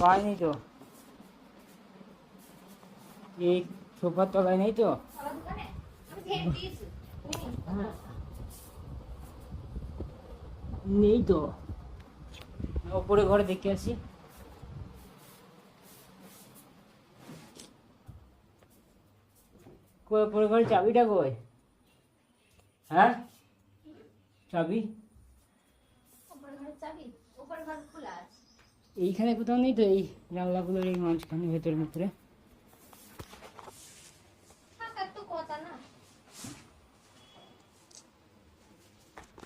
পাইনি তো। এই সোফার তলায় নেই তো। নেই তো। ওপরে ঘরে দেখে আসি। কই ওপরে ঘরে চাবিটা কই? হ্যাঁ? চাবি? চাবি? উপরের ঘর খোলা আছে। এইখানে কোথাও নেই তো, এই জানলাগুলোর এই মাঝখানে, ভেতরের ভিতরে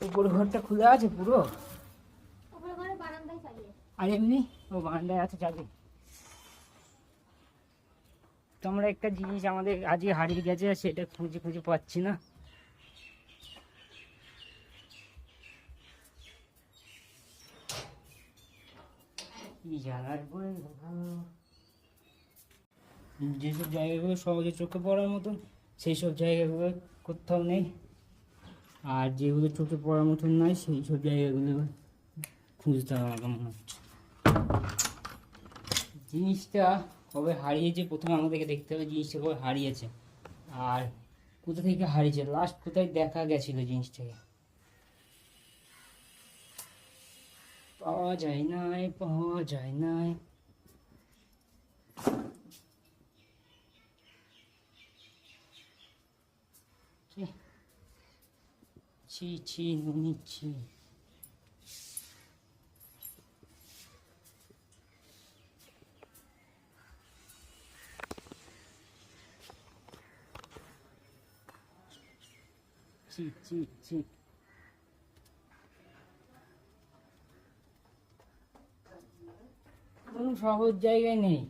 উপরে ঘরটা খুলে আছে পুরো। আর এমনি? ও আছে একটা জিনিস আমাদের আজকে হারিয়ে গেছে, সেটা খুঁজে খুঁজে পাচ্ছি না। জায়গার বই যেসব জায়গাগুলো সহজে চোখে পড়ার মতন সেই সব জায়গাগুলো কোথাও নেই। আর যেগুলো চোখে পড়ার মতন নয় সেই সব জায়গাগুলো খুঁজতে হবে মনে হচ্ছে। জিনিসটা কবে হারিয়েছে, প্রথমে আমাদেরকে দেখতে হবে জিনিসটা কবে হারিয়েছে। আর কোথা থেকে হারিয়েছে? লাস্ট কোথায় দেখা গেছিল জিনিসটাকে? পাওয়া যায় নাই পাওয়া যায় নাই ছি। ছি ছি নুনি ছি ছি ছি ছি কোনো সহজ জায়গায় নেই।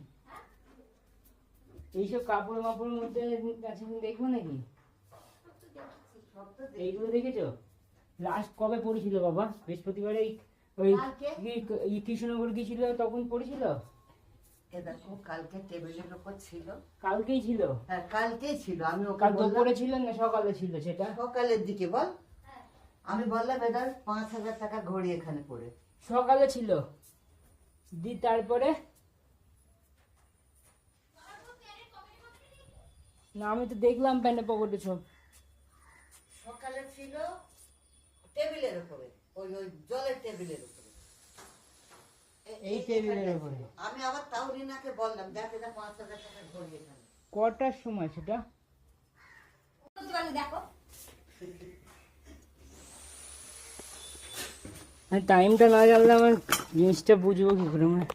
এইসব কাপড় মাপড়ের মধ্যে কাছে দেখব নাকি? এইগুলো দেখেছ? লাস্ট কবে পড়েছিল বাবা? বৃহস্পতিবারে এই- ওই কৃষ্ণনগর গিয়েছিল তখন পড়েছিল? দেখো কালকে টেবিলের উপর ছিল। কালকেই ছিল? হ্যাঁ কালকেই ছিল আমি ওকে কাল দুপুরে ছিল না সকালে ছিল সেটা? সকালের দিকে বল। আমি বললাম এদার পাঁচ হাজার টাকা ঘড়ি এখানে পড়ে। সকালে ছিল। দি তারপরে? না আমি তো দেখলাম প্যান্টে পকেটে সব। সকালে ছিল টেবিলের উপরে ওই ওই জলের টেবিলের উপরে। এই টেবিলের উপরে। আমি আবার তাও রিনাকে বললাম দেখ এটা পাঁচ হাজার টাকা ঘড়ি এখানে। কটার সময় সেটা? দেখো। আমি টাইমটা না জানলে আমার জিনিসটা বুঝব কি করে মানে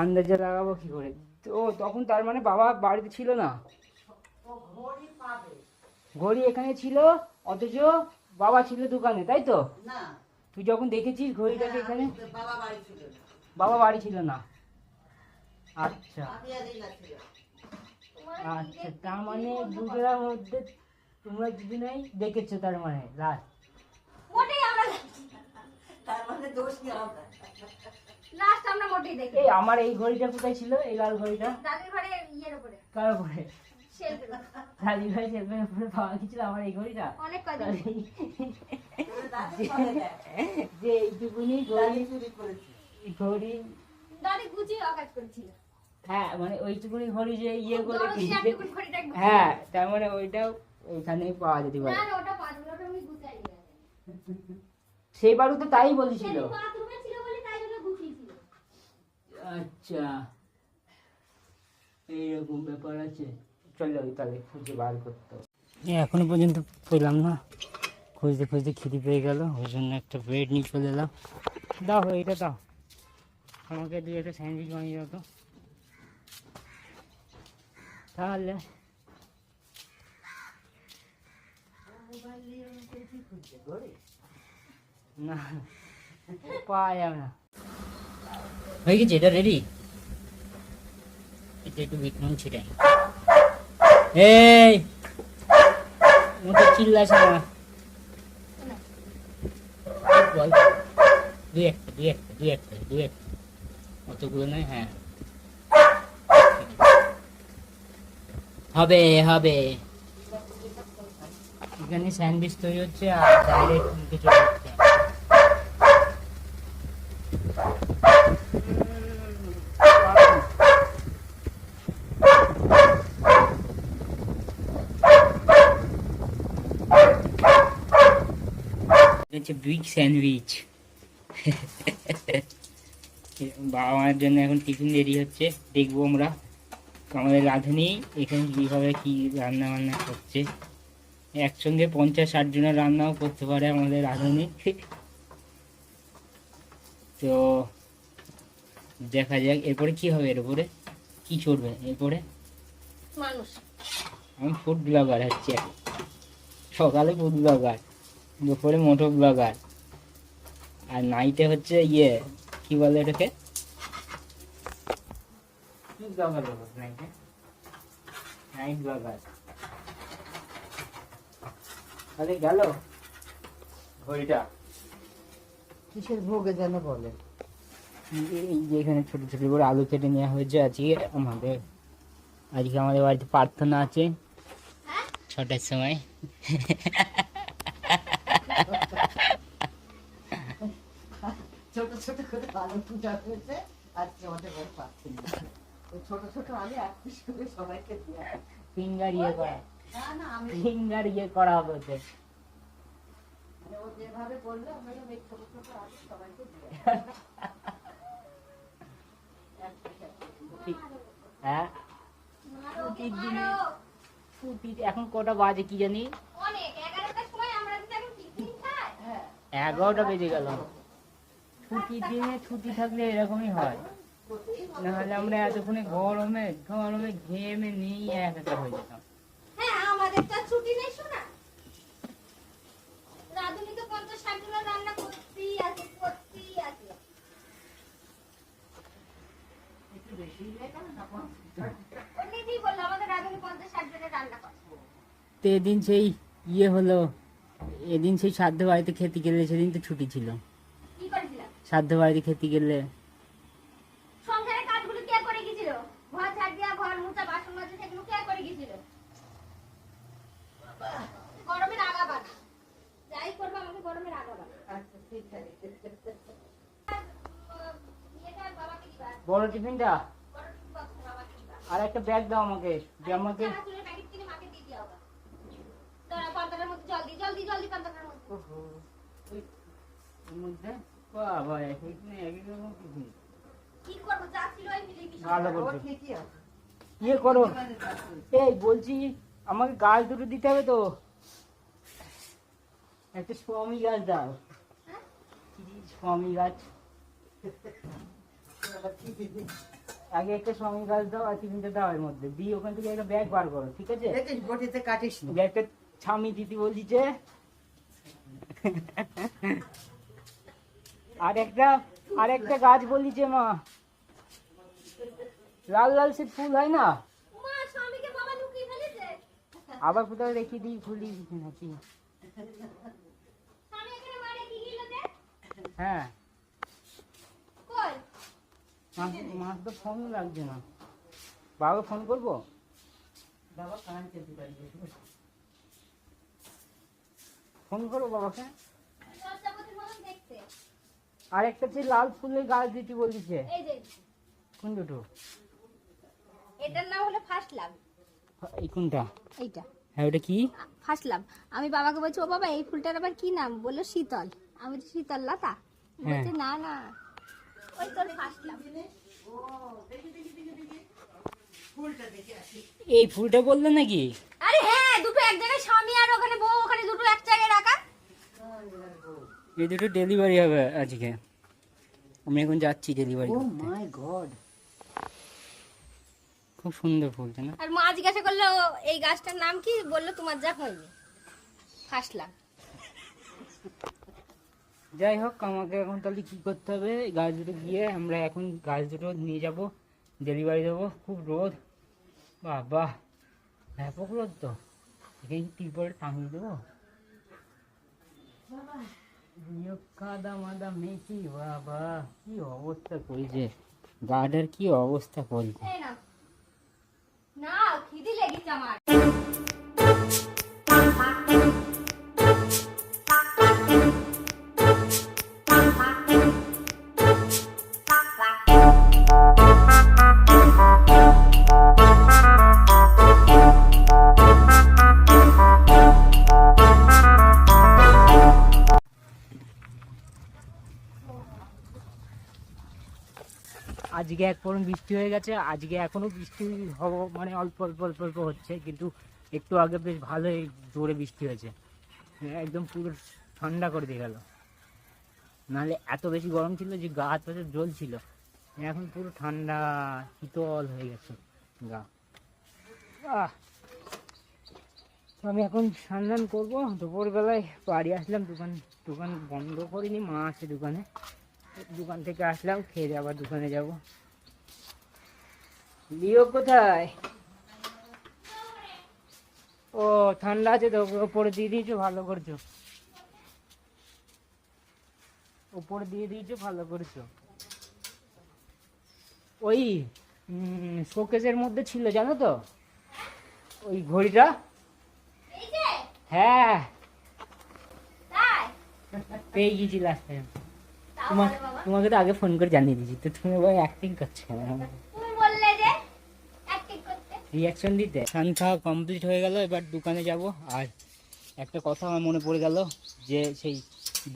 আন্দাজে লাগাবো কি করে? ও তখন তার মানে বাবা বাড়িতে ছিল না? ঘড়ি এখানে ছিল অথচ বাবা ছিল দোকানে তাই তো? তুই যখন দেখেছিস ঘড়িটাকে হ্যাঁ, এখানে? বাবা বাড়ি ছিল না। বাবা বাড়ি ছিল না। আচ্ছা। আচ্ছা তার মানে দুজনের মধ্যে তোমরা দুজনেই দেখেছ তার মানে লাস্ট মোটেই আমরা তার মানে আমরা? লাস্ট আমরা মোটেই দেখি এই আমার এই ঘড়িটা কোথায় ছিল? এই লাল ঘড়িটা? দাদির ঘরে ইয়ের উপরে। কার উপরে? লালি ভাই সেলফের উপরে পাওয়া গেছিল আমার এই ঘড়িটা। অনেক দাদি। দেখ, যে এইটুকুনি ঘড়ি দাদি ঘড়ি। দাদি গুছিয়ে অকাজ করেছিল। হ্যাঁ মানে ওইটুকুনি ঘড়ি যে ইয়ে করে হ্যাঁ তার মানে ওইটাও ওইখানেই পাওয়া যেতে পারে। সেইবারও তো তাই বলেছিল। আচ্ছা। এইরকম ব্যাপার আছে। চলো তাহলে খুঁজে বার করতে এখনও পর্যন্ত পেলাম না। খুঁজতে খুঁজতে খিদি পেয়ে গেল, ওই জন্য একটা ব্রেড নিয়ে চলে এলাম। দাও, এইটা দাও। আমাকে দুই একটা স্যান্ডউইচ বানিয়ে দাও তো। তাহলে না পাওয়া যাবে না হয়ে গেছে, এটা রেডি এটা একটু নুন ছিটাই। এই মুখে চিল্লাস না বল দুই একটা দুই একটা দুই একটা দুই একটা অতগুলো নয় হ্যাঁ হবে হবে এখানে স্যান্ডউইচ তৈরি হচ্ছে আর ডাইরেক্ট মুখে হচ্ছে বিগ স্যান্ডউইচ বাবা মায়ের জন্য এখন টিফিন দেরি হচ্ছে দেখব আমরা। আমাদের রাঁধুনি এখানে কীভাবে কী রান্না বান্না করছে। একসঙ্গে পঞ্চাশ ষাট জনের রান্নাও করতে পারে আমাদের রাঁধুনি। তো দেখা যাক এরপরে কি হবে এর উপরে? কি চড়বে এরপরে? মানুষ। আমি ফুড ব্লগার হচ্ছে। সকালে ফুড ব্লগার দুপুরে মোটো ব্লগার। আর নাইটে হচ্ছে ইয়ে কি বলে এটাকে ব্লগার নাইটে। নাইট ব্লগার আরে গেল? ঘড়িটা। কিসের ভোগে যেন বলে? যে এখানে ছোট ছোট করে আলু কেটে নেওয়া হয়েছে আজকে। আমাদের আজকে আমাদের বাড়িতে প্রার্থনা আছে। ছটার সময়। ছোট ছোট করে আলু পূজা হয়েছে আজকে আমাদের ঘরে পাচ্ছি না। ছোট ছোট আলু এক পিস করে সবাইকে হয়। ফিঙ্গার ইয়ে করা। না না আমি ফিঙ্গার ইয়ে করা হবে। মানে ও যেভাবে বলল আমি বললাম, এই ছোট ছোট আলু সবাইকে দেওয়া হয়। ছুটির দিনে এখন কটা বাজে কি জানি? অনেক এগারোটার সময় আমরা যদি এখন টিফিন খাই। হ্যাঁ। এগারোটা বেজে গেল। ছুটির দিনে ছুটি থাকলে এরকমই হয়। নাহলে আমরা এতক্ষণে গরমে গরমে ঘেমে নিয়ে একাকার হয়ে যেতাম। হ্যাঁ আমাদের তো ছুটি নেই শোনা। রাধুনি তো পঞ্চাশ ষাট রান্না করতেই আছে করতেই আছে। একটু বেশি হয়ে গেল না ও নিজেই বলল আমাদের রাধুনি পঞ্চাশ ষাট রান্না করে। তো এদিন সেই ইয়ে হলো এদিন সেই সাধ্য বাড়িতে খেতে গেলে সেদিন তো ছুটি ছিল। সাধ্য বাড়িতে খেতে গেলে। সংসারের কাজগুলো কে করে ঘর ঝাড় দিয়া ঘর মোছা বাসন মাজা সেগুলো কে করে গেছিল? গরমে রাগাবা যাই করব আমাকে গরমে রাগাবা আচ্ছা ঠিক আছে। বড় টিফিনটা। আর একটা ব্যাগ দাও আমাকে যে আমাকে জলদি জলদি জলদি পান্তাটার মধ্যে? ওহো, ওই এর মধ্যে বাবা এক এক দিনে এক এক রকম টিফিন কি করব? যা ছিল ওই মিলে মিশিয়ে ভালো করছ। ঠিকই আছে। ইয়ে করো। এই বলছি আমাকে গাছ দুটো দিতে হবে তো। একটা স্বামী গাছ দাও। হ্যাঁ? স্বামী গাছ। আগে একটা স্বামী গাছ দাও আর টিফিনটা দাও এর মধ্যে। দিয়ে ওখান থেকে একটা ব্যাগ বার করো ঠিক আছে? বটিতে কাটিস না। ব্যাগটা ছামি দিতে বলছি যে আর একটা আর একটা গাছ বললি যে মা লাল লাল সে ফুল হয় না? মা স্বামীকে বাবা লুকিয়ে ফেলেছে। আবার কোথাও রেখে দিই ফুলি নাকি? স্বামী এখানে মারে কি গেল যে হ্যাঁ। কই? মাছ মাছ তো ফোন লাগছে না। বাবা ফোন করব? বাবা দিবাই ফোন করব বাবাকে। আর একটা যে লাল ফুলের গাছ দিতে বলছে কোন দুটো? এটার নাম হলো ফার্স্ট লাভ এই কোনটা? এইটা। হ্যাঁ ওটা কি? ফার্স্ট লাভ আমি বাবাকে বলছি ও বাবা এই ফুলটার আবার কি নাম? বলল শীতল। আমি বলছি শীতল লতা বলছে না না। ওই তোর ফার্স্ট লাভ এই ফুলটা বলল নাকি? আরে হ্যাঁ দুটো এক জায়গায় স্বামী আর ওখানে বউ ওখানে দুটো এক জায়গায় রাখা। এই দুটো ডেলিভারি হবে আজকে আমি এখন যাচ্ছি ডেলিভারি ও মাই গড খুব সুন্দর ফুলটা না আর মা জিজ্ঞাসা করল এই গাছটার নাম কি? বলল তোমার যা হয়নি। লাভ যাই হোক আমাকে এখন তাহলে কি করতে হবে? গাছ দুটো গিয়ে আমরা এখন গাছ দুটো নিয়ে যাব ডেলিভারি দেবো। খুব রোদ। বাহ বাহ ব্যাপক রোদ তো। এখানে টিপরে টাঙিয়ে দেবো। বাবা কি অবস্থা করেছে গার্ডের কি অবস্থা করেছে এই না না খিদি লেগেছে আমার বৃষ্টি হয়ে গেছে, আজকে এখনও বৃষ্টি হব মানে অল্প অল্প অল্প অল্প হচ্ছে, কিন্তু একটু আগে বেশ ভালোই জোরে বৃষ্টি হয়েছে। একদম পুরো ঠান্ডা করে দিয়ে গেল। নাহলে এত বেশি গরম ছিল যে গা হাত পাশে জল ছিল এখন পুরো ঠান্ডা, শীতল হয়ে গেছে গা। তো আমি এখন স্নান করব। দুপুরবেলায় বাড়ি আসলাম, দোকান দোকান বন্ধ করিনি, মা আছে দোকানে। দোকান থেকে আসলাম, খেয়ে আবার দোকানে যাব। লিও কোথায়? ও ঠান্ডা আছে তো ওপরে দিয়ে দিয়েছ ভালো করছ। ওপরে দিয়ে দিয়েছ ভালো করেছ। ওই শোকেসের মধ্যে ছিল জানো তো? ওই ঘড়িটা? হ্যাঁ। পেয়ে গেছি লাস্ট টাইম তোমাকে তো আগে ফোন করে জানিয়ে দিয়েছি তো তুমি অ্যাক্টিং করছ তুমি বললে যে অ্যাক্টিং করতে রিয়াকশন দিতে। স্নান খাওয়া কমপ্লিট হয়ে গেল, এবার দোকানে যাব। আর একটা কথা আমার মনে পড়ে গেল, যে সেই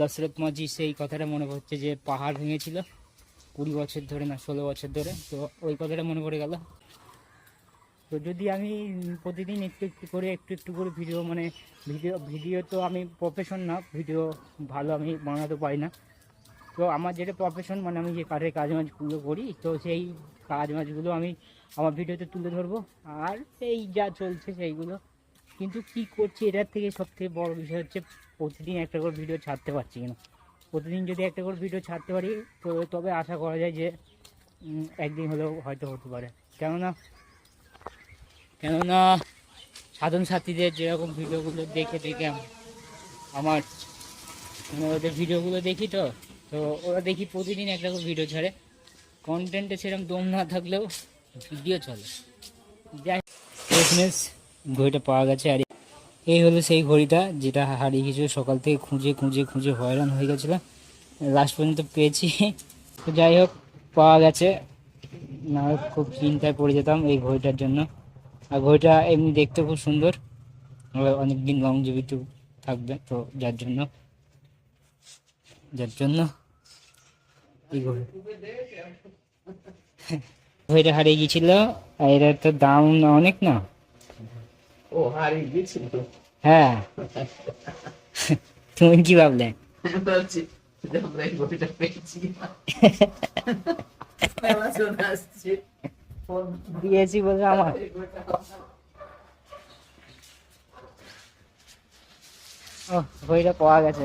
দশরথ মাঝি সেই কথাটা মনে পড়ছে যে পাহাড় ভেঙেছিল কুড়ি বছর ধরে না, ষোলো বছর ধরে। তো ওই কথাটা মনে পড়ে গেল। তো যদি আমি প্রতিদিন একটু একটু করে, একটু একটু করে ভিডিও মানে ভিডিও ভিডিও তো আমি প্রফেশন না ভিডিও ভালো আমি বানাতে পারি না। তো আমার যেটা প্রফেশন মানে আমি যে কাঠের কাজ মাজগুলো করি, তো সেই কাজ মাজগুলো আমি আমার ভিডিওতে তুলে ধরবো। আর এই যা চলছে সেইগুলো। কিন্তু কি করছি, এটার থেকে সব থেকে বড় বিষয় হচ্ছে প্রতিদিন একটা করে ভিডিও ছাড়তে পারছি কিনা? প্রতিদিন যদি একটা করে ভিডিও ছাড়তে পারি, তো তবে আশা করা যায় যে একদিন হলেও হয়তো হতে পারে। কেননা কেননা সাধন সাথীদের যেরকম ভিডিওগুলো দেখে দেখে আম- আমার ওদের ভিডিওগুলো দেখি তো তো ওরা দেখি প্রতিদিন একটা করে ভিডিও ছাড়ে। কন্টেন্টে সেরকম দম না থাকলেও ভিডিও চলে। যাই ঘড়িটা পাওয়া গেছে আর এই হলো সেই ঘড়িটা যেটা হারিয়ে গেছিল সকাল থেকে খুঁজে খুঁজে খুঁজে হয়রান হয়ে গেছিল লাস্ট পর্যন্ত পেয়েছি। তো যাই হোক, পাওয়া গেছে। না খুব চিন্তায় পড়ে যেতাম এই ঘড়িটার জন্য। আর ঘড়িটা এমনি দেখতে খুব সুন্দর। অনেক দিন লংজিভিটি থাকবে, তো যার জন্য যার জন্য হারিয়ে গিয়েছিল আর এটার তো দাম অনেক না? ও হারিয়ে গেছিল হ্যাঁ। তুমি কি ভাবলে? দিয়েছি বলে আমার। বইটা ও পাওয়া গেছে।